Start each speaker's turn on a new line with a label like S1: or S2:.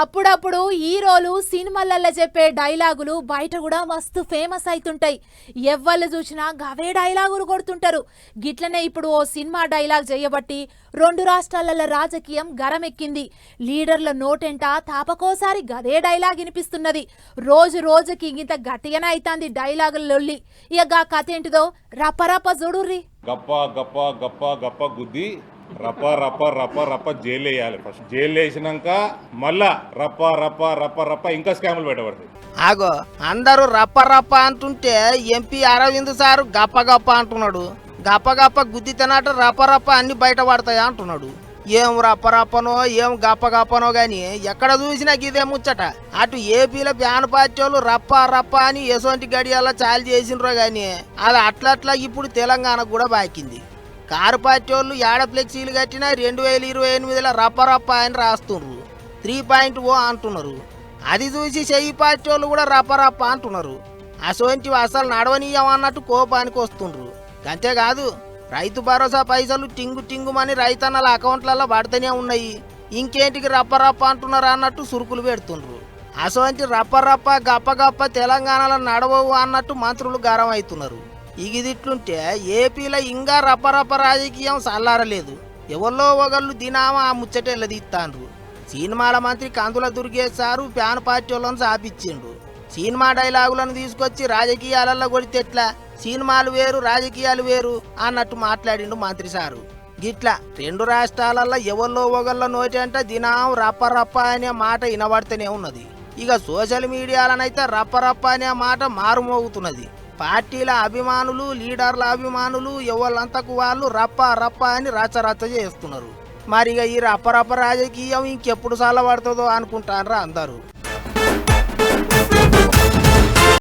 S1: అప్పుడప్పుడు హీరోలు సినిమాలలో చెప్పే డైలాగులు బయట కూడా మస్తు ఫేమస్ అవుతుంటాయి ఎవ్వళ్ళు చూసినా గవే డైలాగులు కొడుతుంటారు. గిట్లనే ఇప్పుడు ఓ సినిమా డైలాగ్ చేయబట్టి రెండు రాష్ట్రాలలో రాజకీయం గరమెక్కింది. లీడర్ల నోటెంట తాపకోసారి గదే డైలాగ్ వినిపిస్తున్నది. రోజు రోజుకి ఇంత గట్టిగానే అవుతుంది డైలాగుల లొల్లి. ఇక గా కథ ఏంటిదో రపరప చూడుర్రి.
S2: గప్ప గప్ప గప్ప గప్ప గుద్ది రప రప రప రప జైలు వేయాలి ఫస్ట్ జైలు వేసినాక మళ్ళా రప రప రప రప ఇంకా స్కాములు పెట్టబడతాయి.
S3: ఆగో అందరూ రప్ప రప్ప అంటుంటే ఎంపీ అరవింద్ సారు గప్ప గప్ప అంటున్నాడు. గప్ప గప్ప గుద్దితేనట రప్ప రప్ప అన్ని బయట పడతాయి అంటున్నాడు. ఏం రప్ప రప్పనో ఏం గప్ప గప్పనో గాని ఎక్కడ చూసినా గిదే ముచ్చట. అటు ఏపీలో బ్యాన్ పార్టీలు రప్ప రప్ప అని ఎసొంటి గడియాల చాలు చేసినరో గాని అది అట్లట్లా ఇప్పుడు తెలంగాణకు కూడా బాకింది. కారు పార్టీ వాళ్ళు ఏడ ఫ్లెక్సీలు కట్టినా రెండు వేల ఇరవై ఎనిమిదిలో రపరప్ప అని రాస్తుండ్రు. త్రీ పాయింట్ ఓ అంటున్నారు. అది చూసి చెయ్యి పార్టీ వాళ్ళు కూడా రపరప్ప అంటున్నారు. అసోంటివి అసలు నడవనీయమన్నట్టు కోపానికి వస్తుండ్రు. అంతేకాదు రైతు భరోసా పైసలు టింగు టింగుమని రైతన్నల అకౌంట్లలో పడుతూనే ఉన్నాయి. ఇంకేంటికి రప్పరప్ప అంటున్నారు అన్నట్టు సురుకులు పెడుతుండ్రు. అసోంటి రప్పరప్ప రప్ప గప్ప గప్ప తెలంగాణలో నడవవు అన్నట్టు మంత్రులు గరం అవుతున్నారు ఇగిదిట్లుంటే ఏపీలో ఇంకా రపరప రాజకీయం చల్లారలేదు ఎవరిలో ఒకళ్ళు దినామా ఆ ముచ్చట తీస్తాండ్రు సినిమాల మంత్రి కందుల దుర్గేష్ సారు ప్యాన్ పార్టీ వాళ్ళని సాపించిండు సినిమా డైలాగులను తీసుకొచ్చి రాజకీయాలలో కొడితే ఎట్లా సినిమాలు వేరు రాజకీయాలు వేరు అన్నట్టు మాట్లాడిండు మంత్రి సారు. గిట్లా రెండు రాష్ట్రాలలో ఎవరిలో ఒకళ్ళ నోటంట దినం రప్పరప్ప అనే మాట వినబడితేనే ఉన్నది. ఇక సోషల్ మీడియాలనైతే రప్ప రప్ప అనే మాట మారుమోగుతున్నది. పార్టీల అభిమానులు లీడర్ల అభిమానులు ఎవళ్ళంతకు వాళ్ళు రప్ప రప్ప అని రచ్చ రచ్చ చేస్తున్నారు. మరి ఇక ఈ రప్ప రప్ప రాజకీయం ఇంకెప్పుడు చల్లబడుతుందో అనుకుంటారా అందరూ.